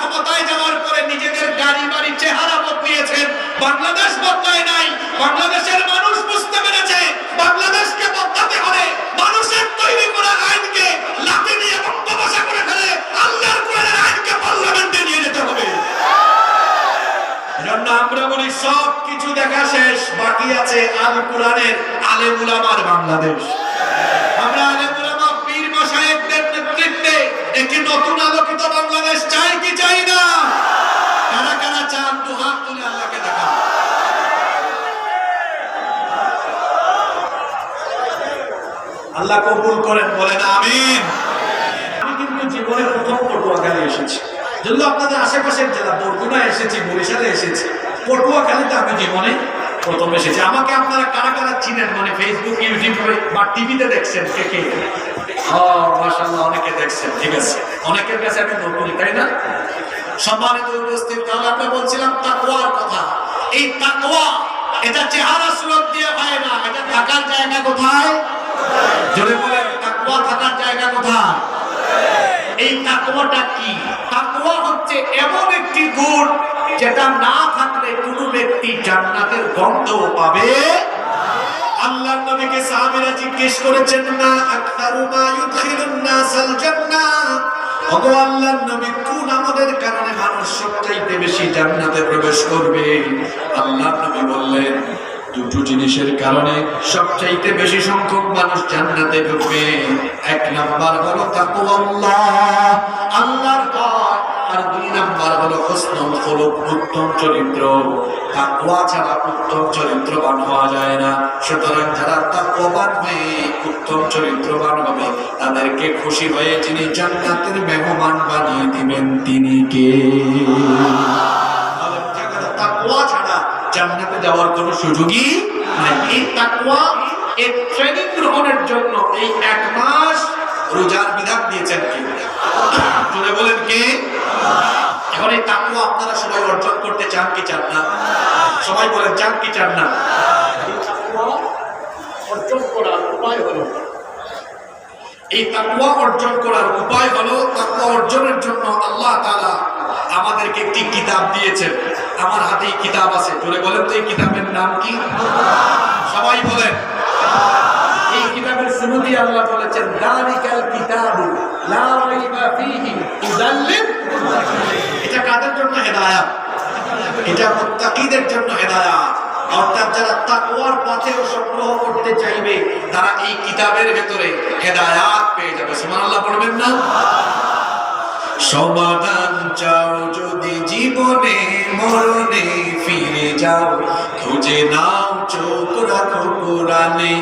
ক্ষমতায় যাওয়ার পরে নিজেদের গাড়ি বাড়ি চেহারা বদলিয়েছেন। বাংলাদেশ বদলায় নাই। বাংলাদেশের মানুষ বুঝতে পেরেছে, বাংলাদেশকে বদলাতে হলে মানুষের তৈরি করা আইনকে লাঠি দিয়ে বক্তব্যসা করে ফেলে আল্লাহর কোরআনের আইনকে পার্লামেন্টে নিয়ে যেতে হবে। এজন্য আমরা বলি সব কিছু দেখা শেষ, বাকি আছে আল কোরআনের আলেম উলামার বাংলাদেশ আমরা আলেম উলামা পীর মাশায়েখদের নেতৃত্বে একটি নতুন আলোকিত বাংলাদেশ চাই কি চাই না কারা কারা চান দু হাত তুলে আল্লাহকে দেখা আল্লাহ কবুল করেন, বলেন আমিন। আমি কিন্তু জীবনে প্রথম পটুয়াখালী এসেছি। যদি আপনাদের আশেপাশের জেলা বরগুনা এসেছি, বরিশালে এসেছি, পটুয়াখালীতে আমি জীবনে প্রথম এসেছি। আমাকে আপনারা কারা কারা চিনেন? মানে ফেসবুক ইউটিউবে বা টিভিতে দেখছেন? কে কে? ও অনেকে দেখছেন, ঠিক আছে। অনেকের কাছে আমি নতুন, তাই না? সম্মানিত উপস্থিত, তাহলে আমরা বলছিলাম তাকওয়ার কথা। এই তাকওয়া, এটা চেহারা সুরত দিয়ে হয় না। এটা থাকার জায়গা কোথায়? জোরে বলেন তাকওয়া থাকার জায়গা কোথায়? এই তাকওয়াটা কি? তাকওয়া হচ্ছে এমন একটি গুণ যেটা না থাকলে কোনো ব্যক্তি জান্নাতের গন্ধও পাবে আল্লাহ নবীকে সাহাবীরা জিজ্ঞেস করেছেন না আকতারু মা ইউদখিলুন নাসাল জান্নাত ওগো আল্লাহর নবী, কোন আমাদের কারণে মানুষ সবচাইতে বেশি জান্নাতে প্রবেশ করবে? আল্লাহর নবী বললেন দুটো জিনিসের কারণে সবচাইতে বেশি সংখ্যক মানুষ জান্নাতে ঢুকবে। এক নাম্বার হলো তাকওয়াল্লাহ আল্লাহর ভয় আর দুই নাম্বার হলো খুলুক, উত্তম চরিত্র। তাকওয়া ছাড়া উত্তম চরিত্রবান হওয়া যায় না। সুতরাং যারা তাকওয়াবান হয়ে উত্তম চরিত্রবান হবে, তাদেরকে খুশি হয়ে যিনি জান্নাতের মেহমান বানিয়ে দিবেন, তিনি কে? তাকওয়া ছাড়া জান্নাতে যাওয়ার কোনো সুযোগই নাই। এই তাকওয়া এর ট্রেনিং গ্রহণের জন্য এই এক মাস রোজার বিধান দিয়েছেন কি? জুড়ে বলেন কে? এখন এই তাকওয়া আপনারা সবাই অর্জন করতে চান কি চান না? সবাই বলেন, চান কি চান না? অর্জন করার উপায় হলো এই তাকওয়া অর্জন করার উপায় হলো তাকওয়া অর্জনের জন্য আল্লাহ তাআলা আমাদেরকে একটি কিতাব দিয়েছেন। আমার হাতে এই কিতাব আছে। জোরে বলেন তো এই কিতাবের নাম কি? সবাই বলেন। এই কিতাবের শুরুতেই আল্লাহ বলেছেন, দালিকাল কিতাবু লা রাইবা ফীহি এটা কাদের জন্য হেদায়াত? এটা মুত্তাকিদের জন্য হেদায়াত। অর্থাৎ যারা তাকওয়ার পথে সংগ্রহ করতে চাইবে, তারা এই কিতাবের ভেতরে হেদায়াত পেয়ে যাবে। সুবহানাল্লাহ পড়বেন না? সমাধান চাও যদি জীবনে মরণে ফিরে যাও, খুঁজে নাও, চোখ রাখো কোরআনে।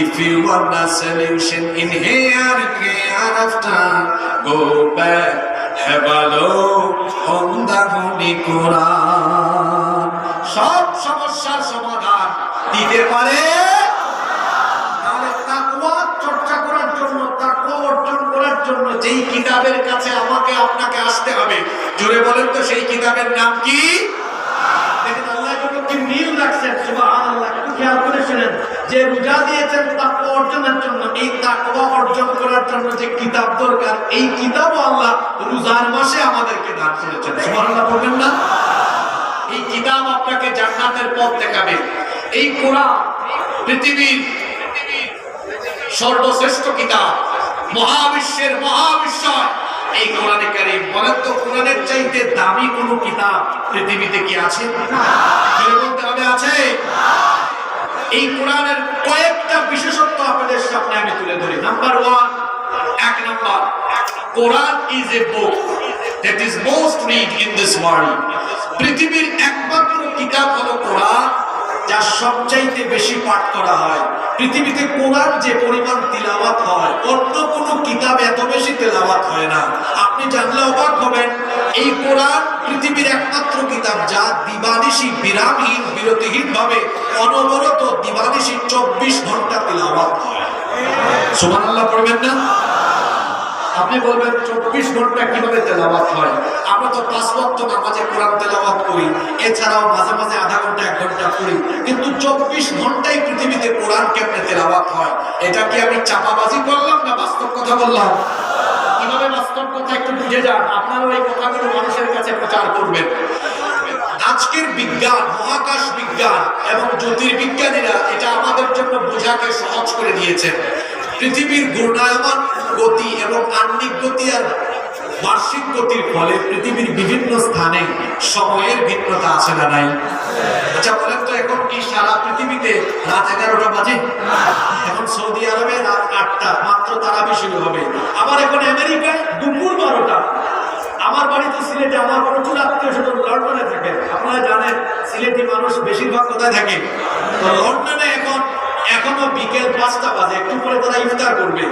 If you want a solution in here here after go back have a look on the holy Quran সব সমস্যার সমাধান দিতে পারে তাহলে তাকওয়া চর্চা করার জন্য তাকওয়া অর্জন করার জন্য যেই কিতাবের কাছে আমাকে আপনাকে আসতে হবে, জোরে বলেন তো সেই কিতাবের নাম কি? এই কিতাব আপনাকে জান্নাতের পথ দেখাবে। এই কোরআন পৃথিবীর সর্বশ্রেষ্ঠ কিতাব মহাবিশ্বের মহাবিশ্বয়। এই কোরআনে কারিম বলেন তো, কোরআনের চাইতে দামি কোন কিতাব পৃথিবীতে কি আছে? বলতে হবে, আছে। এই কোরআনের কয়েকটা বিশেষত্ব আপনাদের সামনে আমি তুলে ধরি। নাম্বার ওয়ান এক number, Quran is a book that is most read in this world পৃথিবীর একমাত্র কিতাব হলো কোরআন যা সবচাইতে বেশি পাঠ করা হয়। পৃথিবীতে কোরআন যে পরিমাণ তিলাওয়াত হয় অন্য কোনো কিতাব এত বেশি তেলাওয়াত হয় না। আপনি জানলে অবাক হবেন, এই কোরআন পৃথিবীর একমাত্র কিতাব যা দিবানিশি বিরামহীন বিরতিহীন ভাবে অনবরত দিবানিশি চব্বিশ ঘণ্টা তেলাওয়াত হয়। সুবহানাল্লাহ, পড়বেন না? আপনি বলবেন, চব্বিশ ঘণ্টা কীভাবে তেলাওয়াত হয়? আমরা তো পাঁচ ওয়াক্ত নামাজে কোরআন তেলাওয়াত করি, এছাড়াও মাঝে মাঝে আধা ঘণ্টা, এক ঘণ্টা করি। কিন্তু চব্বিশ ঘন্টায় পৃথিবীতে কোরআন কেমনে তেলাওয়াত হয়? এটা কি আমি চাপাবাজি না বাস্তব কথা বললাম। কীভাবে বাস্তব কথা একটু বুঝে যান? আপনারাও এই কথাগুলো মানুষের কাছে প্রচার করবেন। আজকের বিজ্ঞান, মহাকাশ বিজ্ঞান এবং জ্যোতির্বিজ্ঞানীরা এটা আমাদের জন্য বোঝাকে সহজ করে দিয়েছেন পৃথিবীর ঘূর্ণায়মান গতি এবং আন্নিক গতি আর বার্ষিক গতির ফলে পৃথিবীর বিভিন্ন স্থানে সময়ের ভিন্নতা আছে না নাই? আচ্ছা বলেন তো এখন কি সারা পৃথিবীতে রাত এগারোটা বাজে? এখন সৌদি আরবে রাত আটটা, মাত্র তারাবি শুরু হবে। আবার এখন আমেরিকায় দুপুর বারোটা। আমার বাড়ি তো সিলেটে আমার প্রচুর আত্মীয় স্বজন লন্ডনে থাকে। আপনারা জানেন, সিলেটি মানুষ বেশিরভাগ কোথায় থাকে? তো লন্ডনে এখন এখনও বিকেল পাঁচটা বাজে, একটু পরে তারা ইফতার করবে।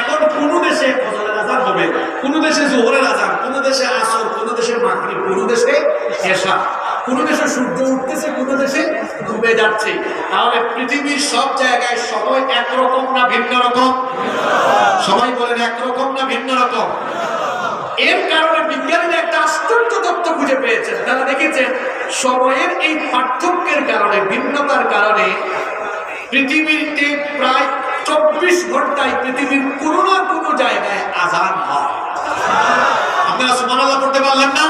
এখন কোন দেশে ফজরের আজান হবে, কোন দেশে জোহরের আজান, কোন দেশে আসর, কোন দেশে মাগরিব, কোন দেশে এশা। কোন দেশে সূর্য উঠতেছে, কোন দেশে ডুবে যাচ্ছে। তাহলে পৃথিবীর সব জায়গায় সময় একরকম না ভিন্ন রকম? সবাই বলেন একরকম না ভিন্ন রকম? এর কারণে বিজ্ঞানীরা একটা আশ্চর্য তথ্য খুঁজে পেয়েছেন। তারা দেখেছেন, সময়ের এই পার্থক্যের কারণে, ভিন্নতার কারণে পৃথিবীতে প্রায় চব্বিশ ঘন্টায় পৃথিবীর কোনো না কোনো জায়গায় আজান হয়। আপনারা সুমানাল্লাহ করতে পারলেন না?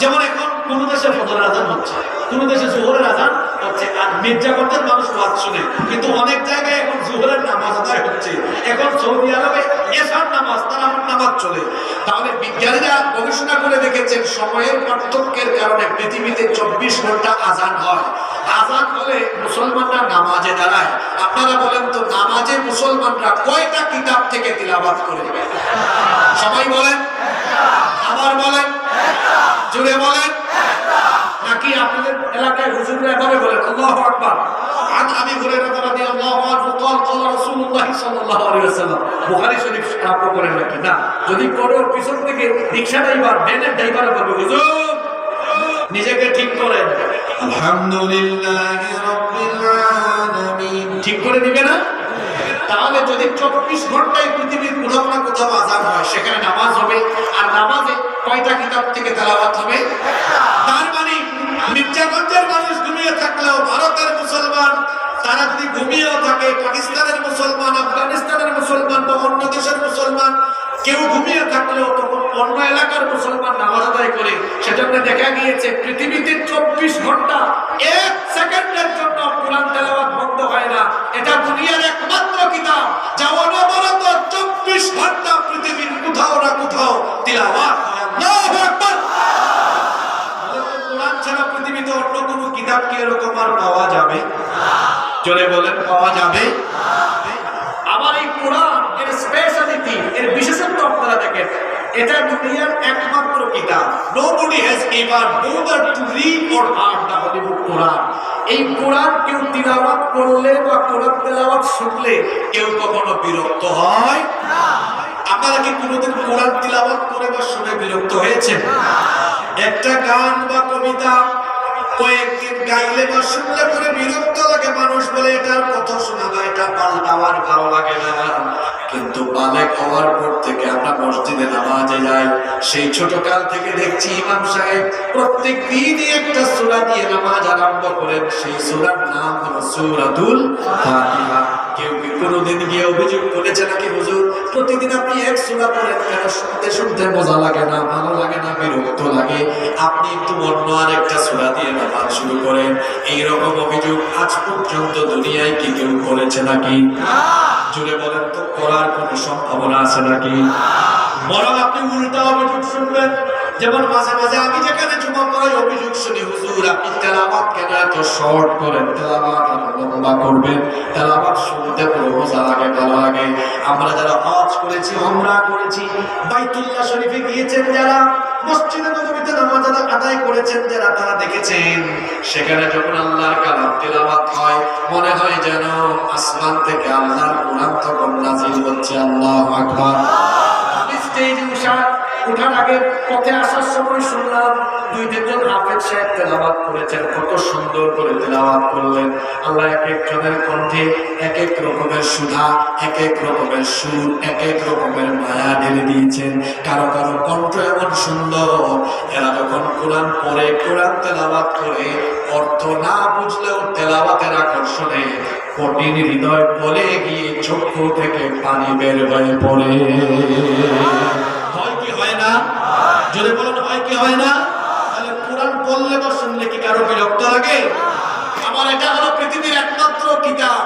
যেমন এখন কোন দেশে ফজরের আজান হচ্ছে, কোন দেশে জোহরের আজান হচ্ছে, আর মির্জাগতের মানুষ বাদ শুনে। কিন্তু অনেক জায়গায় এখন জোহরের নামাজ আদায় হচ্ছে। এখন সৌদি আরবে এসার নামাজ তারাহুর নামাজ চলে। তাহলে বিজ্ঞানীরা গবেষণা করে দেখেছেন, সময়ের পার্থক্যের কারণে পৃথিবীতে চব্বিশ ঘণ্টা আজান হয়। আজান হলে মুসলমানরা নামাজে দাঁড়ায়। আপনারা বলেন তো, নামাজে মুসলমানরা কয়টা কিতাব থেকে তিলাবাত করে? সবাই বলেন? আবার বলেন? জুড়ে বলেন? নাকি আপনাদের এলাকায় হুজুররা এভাবে বলেন আমি ঘুরে রাতারাতি আল্লাহ তাহলে যদি চব্বিশ ঘন্টায় পৃথিবীর কোথাও না কোথাও আজান হয় সেখানে নামাজ হবে আর নামাজে কয়টা কিতাব থেকে তালাবাদ হবে? তার মানে মির্জাগঞ্জের মানুষ ঘুমিয়ে থাকলেও ভারতের মুসলমান তারা যদি ঘুমিয়েও থাকে, পাকিস্তানের মুসলমান, আফগানিস্তানের মুসলমান বা অন্য দেশের মুসলমান, কেউ ঘুমিয়ে থাকলেও তখন অন্য এলাকার মুসলমান নামাজ আদায় করে। সেজন্য দেখা গিয়েছে, পৃথিবীতে চব্বিশ ঘণ্টা, এক সেকেন্ডের জন্য কোরআন তেলাওয়াত বন্ধ হয় না। এটা দুনিয়ার একমাত্র কিতাব, যা অনবরত চব্বিশ ঘণ্টা পৃথিবীর কোথাও না কোথাও আকবার! কোরআন ছাড়া পৃথিবীতে অন্য কোনো কিতাব কি এরকম আর পাওয়া যাবে চলে বলেন, পাওয়া যাবে? আমার এই কোরআন, এর স্পেশালিটি এর বিশেষত্ব আপনারা দেখেন, এটা দুনিয়ার একমাত্র কিতাব। Nobody has ever bother to read or heard the holy book Quran এই কোরআন কেউ তিলাওয়াত করলে বা কোরআন তেলাওয়াত শুনলে কেউ কখনো বিরক্ত হয়? না আপনারা কি কোনোদিন কোরআন তিলাওয়াত করে বা শুনে বিরক্ত হয়েছে একটা গান বা কবিতা কয়েকদিন গাইলে বা শুনলে পরে বিরক্ত লাগে মানুষ বলে, এটার কথা শোনা বা এটা পাল্টাবার ভালো লাগে না। কিন্তু বালেক হওয়ার পর থেকে আমরা মসজিদে নামাজে যাই। সেই ছোট কাল থেকে দেখছি ইমাম সাহেব প্রত্যেক দিনই একটা সূরা দিয়ে নামাজ আরম্ভ করেন। সেই সূরার নাম হলো সূরাতুল ফাতিহা। কেউ কি কোনোদিন গিয়ে অভিযোগ করেছে নাকি হুজুর? প্রতিদিন আপনি এক সূরা পড়েন কেন? শুনতে শুনতে মজা লাগে না ভালো লাগে না বিরক্ত লাগে। আপনি একটু অন্য আর একটা সূরা দিয়ে নামাজ শুরু করেন। এই রকম অভিযোগ আজ পর্যন্ত দুনিয়ায় কি কেউ করেছে নাকি? জুড়ে বলেন তো করার কোনো সম্ভাবনা আছে নাকি? বরং আপনি উল্টা অভিযোগ শুনবেন। যেমন মাঝে মাঝে আমি যেখানে জমা পড়াই অভিযোগ শুনি, হুজুর, আপনি তেলাবাত কেন এত শর্ট করেন? তেলাবাত এত লম্বা করবেন? তেলাবাত শুনতে পুরো লাগে, ভালো লাগে। আমরা যারা হজ করেছি আমরা করেছি, বাইতুল্লাহ শরীফে গিয়েছেন যারা, মসজিদে নববীতে নামাজ আদায় করেছেন যারা, তারা দেখেছেন, সেখানে যখন আল্লাহর কালাম তেলাওয়াত হয়, মনে হয় যেন আসমান থেকে আল্লাহর কোরআন তখন হচ্ছে। আল্লাহু আকবার। স্টেজে উঠা উঠার আগে পথে আসার সময় শুনলাম দুই তিনজন হাফেজ সাহেব তেলাওয়াত করেছেন। কত সুন্দর করে তেলাওয়াত করলেন। আল্লাহ এক একজনের কণ্ঠে এক এক রকমের সুধা, এক এক রকমের সুর, এক এক রকমের মায়া ঢেলে দিয়েছেন। কারও কারও কণ্ঠ এমন সুন্দর, এরা যখন কোরআন পড়ে, কোরআন তেলাওয়াত করে, অর্থ না বুঝলেও তেলাওয়াতের আকর্ষণে কঠিন হৃদয় বলে গিয়ে চক্ষু থেকে পানি বের হয়ে পড়ে। যদি বলেন, হয় কি হয় না? তাহলে কোরআন পড়লে বা শুনলে কি কারও বিরক্ত লাগে। আমার এটা হলো পৃথিবীর একমাত্র কিতাব।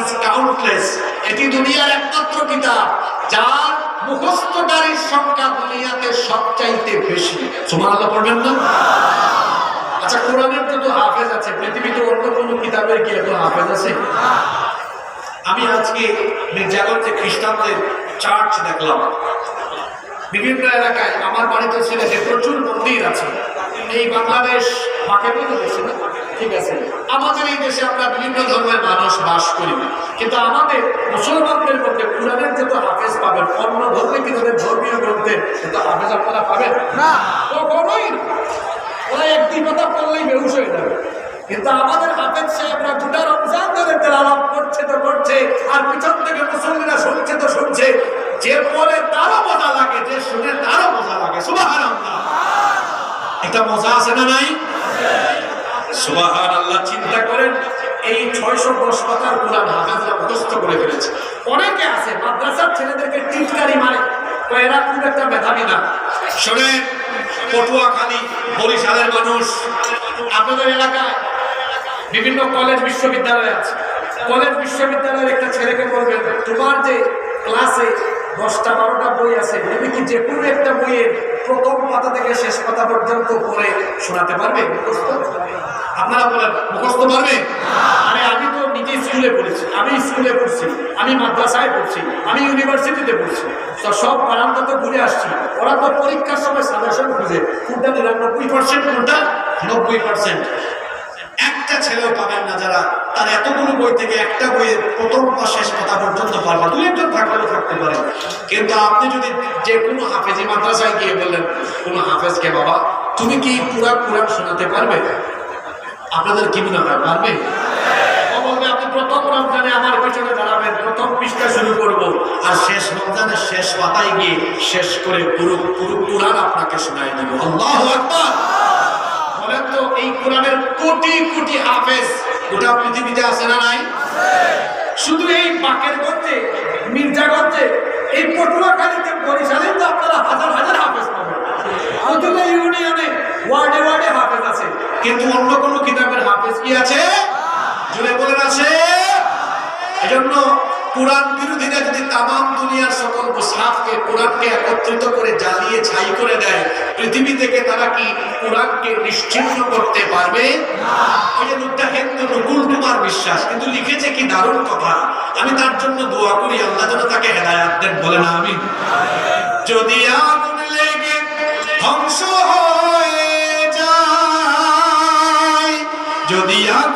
Is countless. এটি দুনিয়ার একমাত্র কিতাব, যার মুখস্থকারীর সংখ্যা দুনিয়াতে সবচাইতে বেশি। পড়বেন না? আচ্ছা কোরআনের তো হাফেজ আছে, পৃথিবীতে অন্য কোনো কিতাবের কি এত হাফেজ আছে? আমি আজকে মির্জাগঞ্জে খ্রিস্টানদের চার্চ দেখলাম। বিভিন্ন এলাকায় আমার বাড়িতে সিলেটে প্রচুর মন্দির আছে। এই বাংলাদেশ মাকে বলে দেশে না? ঠিক আছে। আমাদের এই দেশে আমরা বিভিন্ন ধর্মের মানুষ বাস করি। কিন্তু আমাদের মুসলমানদের মধ্যে কোরআনের যত হাফেজ পাবেন অন্য ধর্মে কি তাদের ধর্মীয় গ্রন্থে যত হাফেজ আপনারা পাবেন? না। কখনোই। ওরা একটি কথা পড়লেই বেহুশ হয়ে যাবে। কিন্তু আমাদের হাফেজ সাহেবরা দুটা রমজান ধরে তেলাওয়াত করছে তো করছে, আর পিছন থেকে মুসল্লিরা শুনছে তো শুনছে। যে পরে তারও মজা লাগে, যে শুনে তারও মজা লাগে। এটা মজা আছে না নাই? সুবহানাল্লাহ, চিন্তা করেন, এই ছয়শো দশ মুখস্থ করে ফেলেছে। অনেকে আছে, মাদ্রাসার ছেলেদেরকে টিটকারি মারে। এরা খুব একটা মেধাবী না। শোনেন, পটুয়াখালী, বরিশালের মানুষ, আপনাদের এলাকায় বিভিন্ন কলেজ বিশ্ববিদ্যালয় আছে। কলেজ বিশ্ববিদ্যালয়ের একটা ছেলেকে বলবেন, তোমার যে ক্লাসে দশটা, বারোটা বই আছে, তুমি কি যে কোনো একটা বইয়ের প্রথম পাতা থেকে শেষ পাতা পর্যন্ত পড়ে শোনাতে পারবে? আপনারা বলেন, মুখস্থ পারবে? আরে, আমি তো নিজে স্কুলে পড়েছি। আমি স্কুলে পড়ছি। আমি মাদ্রাসায় পড়ছি। আমি ইউনিভার্সিটিতে পড়ছি। তো সব বারান্দা তো ঘুরে আসছি। ওরা তো পরীক্ষার সময় সাজেশন খুঁজে। কোনটা নিরানব্বই পার্সেন্ট কোনটা নব্বই পার্সেন্ট একটা ছেলেও পাবেন না যারা তার এতগুলো বই থেকে একটা বইয়ের প্রথম বা শেষ কথা পর্যন্ত পারবে দু একজন থাকলেও থাকতে পারে। কিন্তু আপনি যদি যে কোনো হাফেজি মাদ্রাসায় গিয়ে বললেন, কোনো হাফেজকে বাবা, তুমি কি পুরা কোরআন শোনাতে পারবে? আপনাদের কি মনে হয়, পারবে? শেষ রমজানের পাতায় গিয়ে শেষ করে পুরো পুরো কোরআন আপনাকে শোনাই দিব। আল্লাহু আকবার! বলেন তো এই কোরআনের কোটি কোটি হাফেজ গোটা পৃথিবীতে আছে না নাই? শুধু এই বাকের মির্জা মির্জাগঞ্জে এই পটুয়াখালীতে বরিশালে তো আপনারা হাজার হাজার হাফেজ পাবেন অথবা ইউনিয়নে ওয়ার্ডে ওয়ার্ডে হাফেজ আছে কিন্তু অন্য কোনো কিতাবের হাফেজ কি আছে জুড়ে বলেন আছে এজন্য কোরআন বিরোধীরা যদি তামাম দুনিয়ার সকল মুসলাফকে কোরআনকে একত্রিত করে জ্বালিয়ে ছাই করে দেয়। পৃথিবী থেকে তারা কি কোরআনকে নিশ্চিহ্ন করতে পারবে? যে কুমার বিশ্বাস, কিন্তু লিখেছে কি দারুণ কথা। আমি তার জন্য দোয়া করি, আল্লাহ যেন তাকে হেদায়াত দেন বলে না আমি যদি আগুন লেগে ধ্বংস হয়ে যায়, যদি আগুন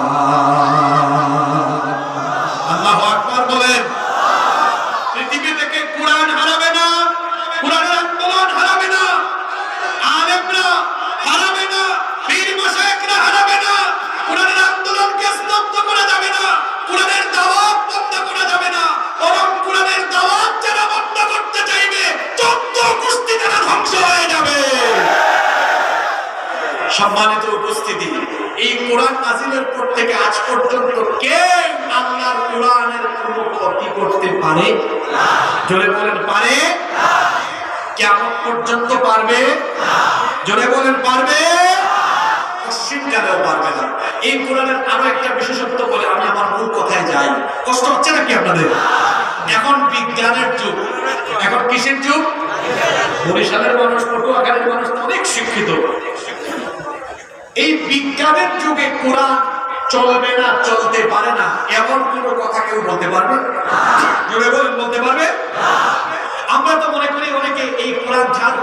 সম্মানিত উপস্থিতি, এই কোরআন নাজিলের পর থেকে আজ পর্যন্ত কে আল্লাহর কোরআনের কোনো ক্ষতি করতে পারে? জোরে বলেন, পারে? কেমন পর্যন্ত পারবে? জোরে বলেন, পারবে? এই কোরআনের আরও একটা বিশেষত্ব বলে আমি আমার মূল কথায় যাই। কষ্ট হচ্ছে নাকি আপনাদের? এখন বিজ্ঞানের যুগ। এখন কিসের যুগ? বরিশালের মানুষ, পটুয়াখালীর মানুষ অনেক শিক্ষিত। এই বিজ্ঞানের যুগে কোরআন চলবে না, চলতে পারে না, এমন কোন কথা কেউ বলতে পারবে? জোরে বলেন, বলতে পারবে? আমরা তো মনে করি অনেকে এই কোরআন ঝাড়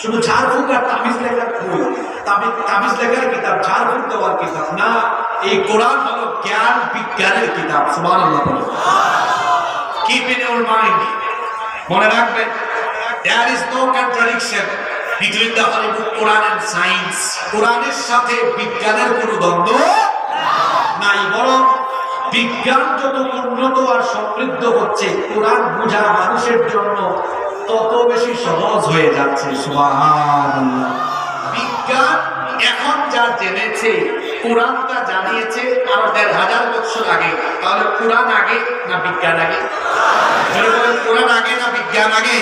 শুধু ঝাড় ফুঁক আর তামিজ লেখার ফুল তামিজ লেখার কিতাব, ঝাড় দেওয়ার কিতাব না। এই কোরআন হলো জ্ঞান বিজ্ঞানের কিতাব সুমান আল্লাহ কিপ ইন ইউর মাইন্ড মনে রাখবেন there is no contradiction the holy book science কোরআনের সাথে বিজ্ঞানের কোনো দ্বন্দ্ব নাই, বরং বিজ্ঞান যত উন্নত আর সমৃদ্ধ হচ্ছে, কোরআন বোঝা মানুষের জন্য তত বেশি সহজ হয়ে যাচ্ছে। বিজ্ঞান এখন যা জেনেছে কোরআনটা জানিয়েছে আরও দেড় হাজার বছর আগে। তাহলে কোরআন আগে না বিজ্ঞান আগে? কোরআন আগে না বিজ্ঞান আগে?